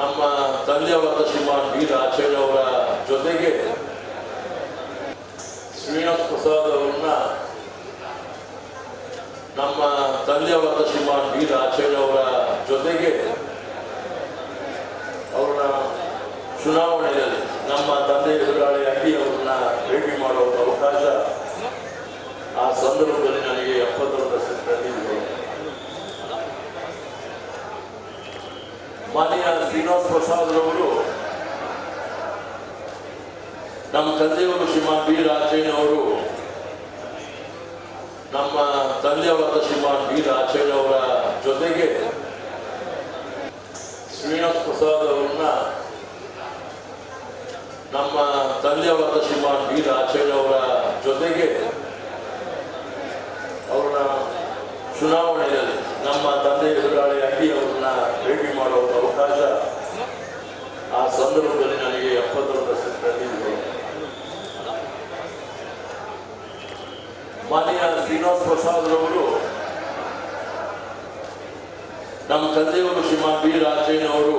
ನಮ್ಮ ತಂದೆಯವರಾದ ಶ್ರೀಮಾನ್ ಬಿ ರಾಜಯ್ಯನವರ ಜೊತೆಗೆ ಶ್ರೀನಿವಾಸ ಪ್ರಸಾದ್ ಅವರನ್ನ ನಮ್ಮ ತಂದೆಯವರಾದ ಶ್ರೀಮಾನ್ ಬಿ ರಾಜಯ್ಯನವರ ಜೊತೆಗೆ ಅವರ ಚುನಾವಣೆಯಲ್ಲಿ ನಮ್ಮ ತಂದೆ ಎದುರಾಳಿ ಅಂಗಿ ಮಾನ್ಯ ಶ್ರೀನಿವಾಸ ಪ್ರಸಾದ್ ರವರು, ನಮ್ಮ ತಂದೆಯವರು ಶ್ರೀಮಾನ್ ಬಿ ರಾಜಯ್ಯನವರು ನಮ್ಮ ತಂದೆಯವರಾದ ಶ್ರೀಮಾನ್ ಬಿ ರಾಜಯ್ಯನವರ ಜೊತೆಗೆ ಶ್ರೀನಿವಾಸ ಪ್ರಸಾದ್ ಅವರನ್ನ ನಮ್ಮ ತಂದೆಯವರಾದ ಶ್ರೀಮಾನ್ ಬಿ ರಾಜಯ್ಯನವರ ಜೊತೆಗೆ ಅವರ ಚುನಾವಣೆಯಲ್ಲಿ ನಮ್ಮ ತಂದೆ ಎದುರಾಳಿಯಾಗಿ ಅವರನ್ನ ಸಂದರ್ಭದಲ್ಲಿ ನನಗೆ ಎಪ್ಪತ್ತೊಂದು ವರ್ಷದಲ್ಲಿ ಮಾನ್ಯ ಶ್ರೀನಿವಾಸ್ ಪ್ರಸಾದ್ ರವರು ನಮ್ಮ ತಂದೆಯವರು ಶ್ರೀಮಾನ್ ಬಿ. ರಾಜಯ್ಯನವರು